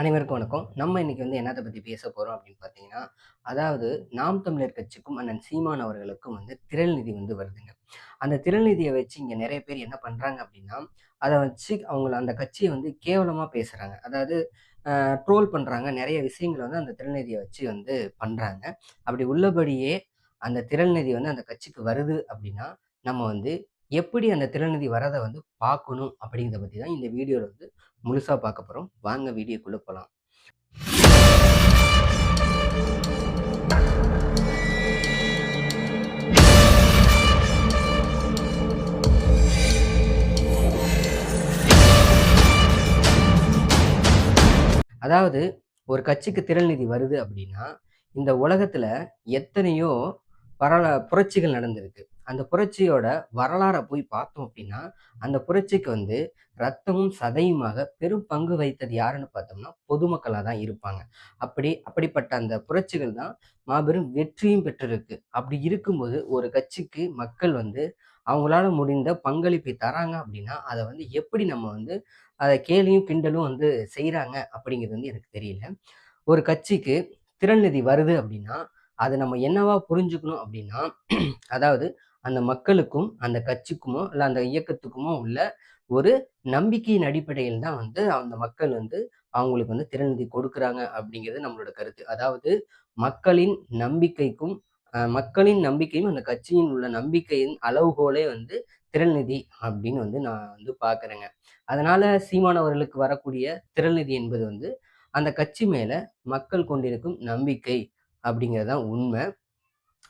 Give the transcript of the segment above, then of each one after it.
அனைவருக்கும் வணக்கம். நம்ம இன்னைக்கு வந்து என்னத்தை பற்றி பேச போகிறோம் அப்படின்னு பார்த்தீங்கன்னா, அதாவது நாம் தமிழர் கட்சிக்கும் அண்ணன் சீமான் அவர்களுக்கும் வந்து திரள் நிதி வந்து வருதுங்க. அந்த திரள் நிதியை வச்சு இங்கே நிறைய பேர் என்ன பண்ணுறாங்க அப்படின்னா, அதை வச்சு அவங்கள அந்த கட்சியை வந்து கேவலமாக பேசுகிறாங்க அதாவது ட்ரோல் பண்ணுறாங்க நிறைய விஷயங்களை வந்து அந்த திரள் நிதியை வச்சு வந்து பண்ணுறாங்க அப்படி உள்ளபடியே அந்த திரள் நிதி வந்து அந்த கட்சிக்கு வருது அப்படின்னா, நம்ம வந்து எப்படி அந்த திரள் வரதை வந்து பார்க்கணும் அப்படிங்கிறத பற்றி தான் இந்த வீடியோவில் வந்து முழுசாக பார்க்க போகிறோம் வாங்க வீடியோக்குள்ளே போகலாம் அதாவது ஒரு கட்சிக்கு திரள் நிதி வருது அப்படின்னா, இந்த உலகத்துல எத்தனையோ பரவ புரட்சிகள் நடந்திருக்கு. அந்த புரட்சியோட வரலாறை போய் பார்த்தோம் அப்படின்னா, அந்த புரட்சிக்கு வந்து ரத்தமும், சதையுமாக பெரும் பங்கு வகித்தது யாருன்னு பார்த்தோம்னா, பொதுமக்களாக தான் இருப்பாங்க. அப்படி அப்படிப்பட்ட அந்த புரட்சிகள் தான் மாபெரும் வெற்றியும் பெற்றிருக்கு. அப்படி இருக்கும்போது ஒரு கட்சிக்கு மக்கள் வந்து அவங்களால முடிந்த பங்களிப்பை தராங்க அப்படின்னா, அதை வந்து எப்படி நம்ம வந்து அதை கேலியும், கிண்டலும் வந்து செய்கிறாங்க அப்படிங்கிறது வந்து எனக்கு தெரியல. ஒரு கட்சிக்கு திறன் நிதி வருது அப்படின்னா, அதை நம்ம என்னவா புரிஞ்சுக்கணும் அப்படின்னா, அதாவது அந்த மக்களுக்கும், அந்த கட்சிக்குமோ, இல்லை அந்த இயக்கத்துக்குமோ உள்ள ஒரு நம்பிக்கையின் அடிப்படையில் தான் வந்து அந்த மக்கள் வந்து அவங்களுக்கு வந்து திறநிதி கொடுக்குறாங்க அப்படிங்கிறது நம்மளோட கருத்து. அதாவது மக்களின் நம்பிக்கைக்கும் மக்களின் நம்பிக்கையும் அந்த கட்சியின் உள்ள நம்பிக்கையின் அளவுகோலே வந்து திரள்நிதி அப்படின்னு வந்து நான் வந்து பார்க்குறேங்க. அதனால சீமானவர்களுக்கு வரக்கூடிய திரள்நிதி என்பது வந்து அந்த கட்சி மேல மக்கள் கொண்டிருக்கும் நம்பிக்கை அப்படிங்கிறது தான் உண்மை.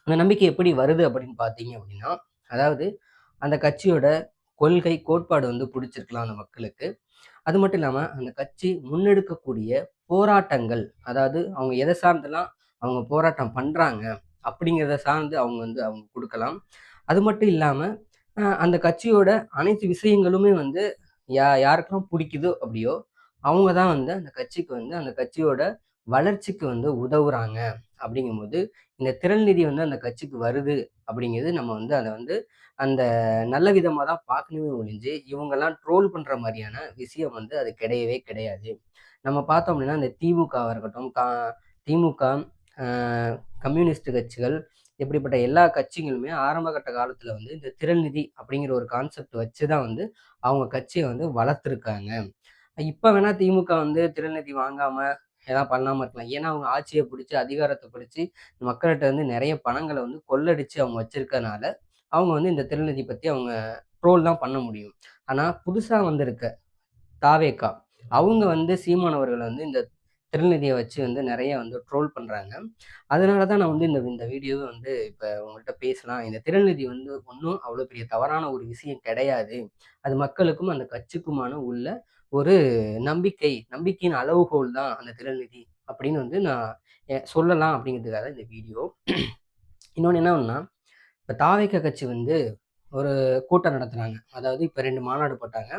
அந்த நம்பிக்கை எப்படி வருது அப்படின்னு பார்த்தீங்க அப்படின்னா, அதாவது அந்த கட்சியோட கொள்கை, கோட்பாடு வந்து பிடிச்சிருக்கலாம் அந்த மக்களுக்கு. அது மட்டும் இல்லாமல் அந்த கட்சி முன்னெடுக்கக்கூடிய போராட்டங்கள், அதாவது அவங்க எதை சார்ந்தெல்லாம் அவங்க போராட்டம் பண்ணுறாங்க அப்படிங்கிறத சார்ந்து அவங்க வந்து அவங்க கொடுக்கலாம் அது மட்டும் இல்லாமல் அந்த கட்சியோட அனைத்து விஷயங்களுமே வந்து யா யாருக்கெல்லாம் பிடிக்குதோ அப்படியோ, அவங்க தான் வந்து அந்த கட்சிக்கு வந்து அந்த கட்சியோட வளர்ச்சிக்கு வந்து உதவுறாங்க. அப்படிங்கும்போது, இந்த திரள் நிதி வந்து அந்த கட்சிக்கு வருது அப்படிங்கிறது நம்ம வந்து அதை வந்து அந்த நல்ல விதமாக தான் பார்க்கணுமே ஒழிஞ்சு, இவங்கெல்லாம் ட்ரோல் பண்ணுற மாதிரியான விஷயம் வந்து அது கிடையவே கிடையாது. நம்ம பார்த்தோம் அப்படின்னா, இந்த திமுகவாக இருக்கட்டும், கா திமுக, கம்யூனிஸ்ட் கட்சிகள் இப்படிப்பட்ட எல்லா கட்சிகளுமே ஆரம்ப கட்ட காலத்தில் வந்து இந்த திரள் நிதி அப்படிங்கிற ஒரு கான்செப்ட் வச்சு தான் வந்து அவங்க கட்சியை வந்து வளர்த்துருக்காங்க. இப்போ வேணால் திமுக வந்து திரள் நிதி வாங்காமல் எதாவது பண்ணாமல் இருக்கலாம். ஏன்னா, அவங்க ஆட்சியை பிடிச்சி அதிகாரத்தை பிடிச்சி மக்கள்கிட்ட வந்து நிறைய பணங்களை வந்து கொள்ளடிச்சு அவங்க வச்சிருக்கனால, அவங்க வந்து இந்த திரள் பற்றி பத்தி அவங்க ட்ரோல் தான் பண்ண முடியும். ஆனா, புதுசா வந்திருக்க தாவேக்கா அவங்க வந்து சீமானவர்களை வந்து இந்த திருநிதியை வச்சு வந்து நிறைய வந்து ட்ரோல் பண்ணுறாங்க அதனால தான் நான் வந்து இந்த இந்த வீடியோவை வந்து இப்போ உங்கள்கிட்ட பேசலாம். இந்த திருநிதி வந்து ஒன்றும் அவ்வளோ பெரிய தவறான ஒரு விஷயம் கிடையாது. அது மக்களுக்கும், அந்த கட்சிக்குமான உள்ள ஒரு நம்பிக்கை, நம்பிக்கையின் அளவுகோல் தான் அந்த திருநிதி அப்படின்னு வந்து நான் சொல்லலாம் அப்படிங்கிறதுக்காக இந்த வீடியோ. இன்னொன்று என்ன ஒன்னா இப்போ தாவேக்க கட்சி வந்து ஒரு கூட்டம் நடத்துகிறாங்க அதாவது இப்போ ரெண்டு மாநாடு போட்டாங்க.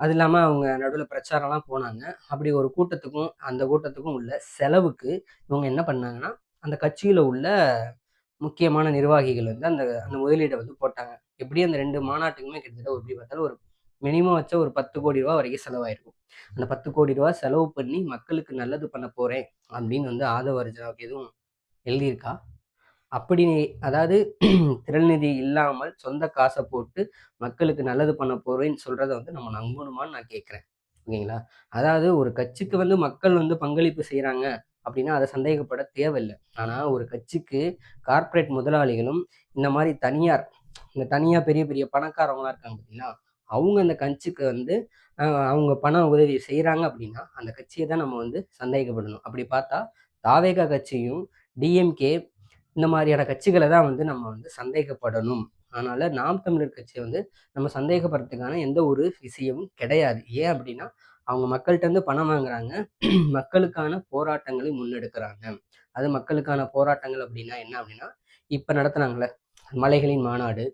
அது இல்லாமல் அவங்க நடுவில் பிரச்சாரம்லாம் போனாங்க. அப்படி ஒரு கூட்டத்துக்கும், அந்த கூட்டத்துக்கும் உள்ள செலவுக்கு இவங்க என்ன பண்ணாங்கன்னா, அந்த கட்சியில் உள்ள முக்கியமான நிர்வாகிகள் வந்து அந்த அந்த முதலீடை வந்து போட்டாங்க. எப்படியும் அந்த ரெண்டு மாநாட்டுக்குமே கிட்டத்தட்ட எப்படி பார்த்தாலும் ஒரு மினிமம் வச்சா ஒரு பத்து கோடி ரூபா வரைக்கும் செலவாயிருக்கும். அந்த பத்து கோடி ரூபா செலவு பண்ணி மக்களுக்கு நல்லது பண்ண போகிறேன் அப்படின்னு வந்து ஆதவ அர்ஜுனாவுக்கு எதுவும் எழுதியிருக்கா? அப்படி அதாவது திரள்நிதி இல்லாமல் சொந்த காசை போட்டு மக்களுக்கு நல்லது பண்ண போறேன்னு சொல்றத வந்து நம்ம நம்பணுமான்னு நான் கேட்குறேன் ஓகேங்களா? அதாவது ஒரு கட்சிக்கு வந்து மக்கள் வந்து பங்களிப்பு செய்கிறாங்க அப்படின்னா, அதை சந்தேகப்பட தேவையில்ல. ஆனால் ஒரு கட்சிக்கு கார்ப்பரேட் முதலாளிகளும், இந்த மாதிரி தனியார் இந்த தனியாக பெரிய பெரிய பணக்காரவங்களாம் இருக்காங்க பார்த்தீங்களா? அவங்க அந்த கட்சிக்கு வந்து அவங்க பண உதவி செய்கிறாங்க அப்படின்னா, அந்த கட்சியை தான் நம்ம வந்து சந்தேகப்படணும். அப்படி பார்த்தா தாவேகா கட்சியும், டிஎம்கே இந்த மாதிரியான கட்சிகளை தான் வந்து நம்ம வந்து சந்தேகப்படணும். அதனால நாம் தமிழர் கட்சியை வந்து நம்ம சந்தேகப்படுறதுக்கான எந்த ஒரு விஷயமும் கிடையாது. ஏன் அப்படின்னா, அவங்க மக்கள்கிட்ட இருந்து பணம் வாங்குறாங்க. மக்களுக்கான போராட்டங்களை முன்னெடுக்கிறாங்க அது மக்களுக்கான போராட்டங்கள் அப்படின்னா என்ன அப்படின்னா, இப்ப நடத்துனாங்களே மலைகளின் மாநாடு,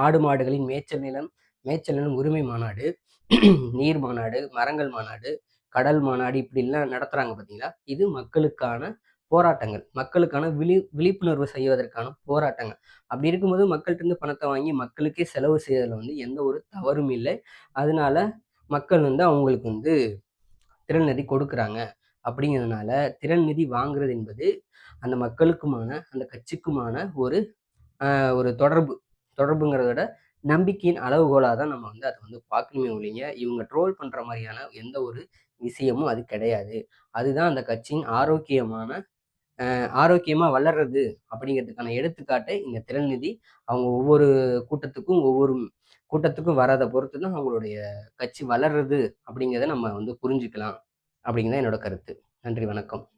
ஆடு மாடுகளின் மேய்ச்சல் நிலம் மேய்ச்சல் நிலம் உரிமை மாநாடு, நீர் மாநாடு, மரங்கள் மாநாடு, கடல் மாநாடு இப்படிலாம் நடத்துறாங்க பார்த்தீங்களா? இது மக்களுக்கான போராட்டங்கள். மக்களுக்கான விழி விழிப்புணர்வு செய்வதற்கான போராட்டங்கள். அப்படி இருக்கும்போது மக்கள்கிட்ட இருந்து பணத்தை வாங்கி மக்களுக்கே செலவு செய்யறதுல வந்து எந்த ஒரு தவறும் இல்லை. அதனால மக்கள் வந்து அவங்களுக்கு வந்து திறன் நிதி கொடுக்குறாங்க அப்படிங்கிறதுனால திறன் நிதி வாங்குறது என்பது அந்த மக்களுக்குமான அந்த கட்சிக்குமான ஒரு ஒரு தொடர்பு தொடர்புங்கிறத விட நம்பிக்கையின் அளவுகோலாக தான் நம்ம வந்து அதை வந்து பார்க்கணுமே ஒழிய இவங்க ட்ரோல் பண்ணுற மாதிரியான எந்த ஒரு விஷயமும் அது கிடையாது அதுதான் அந்த கட்சியின் ஆரோக்கியமான ஆரோக்கியமாக வளர்றது அப்படிங்கிறதுக்கான எடுத்துக்காட்டை இந்த திறன்நிதி அவங்க ஒவ்வொரு கூட்டத்துக்கும் ஒவ்வொரு கூட்டத்துக்கும் வராத பொறுத்து தான் அவங்களுடைய கட்சி வளர்றது அப்படிங்கிறத நம்ம வந்து புரிஞ்சுக்கலாம் அப்படிங்கிறத என்னோட கருத்து. நன்றி வணக்கம்.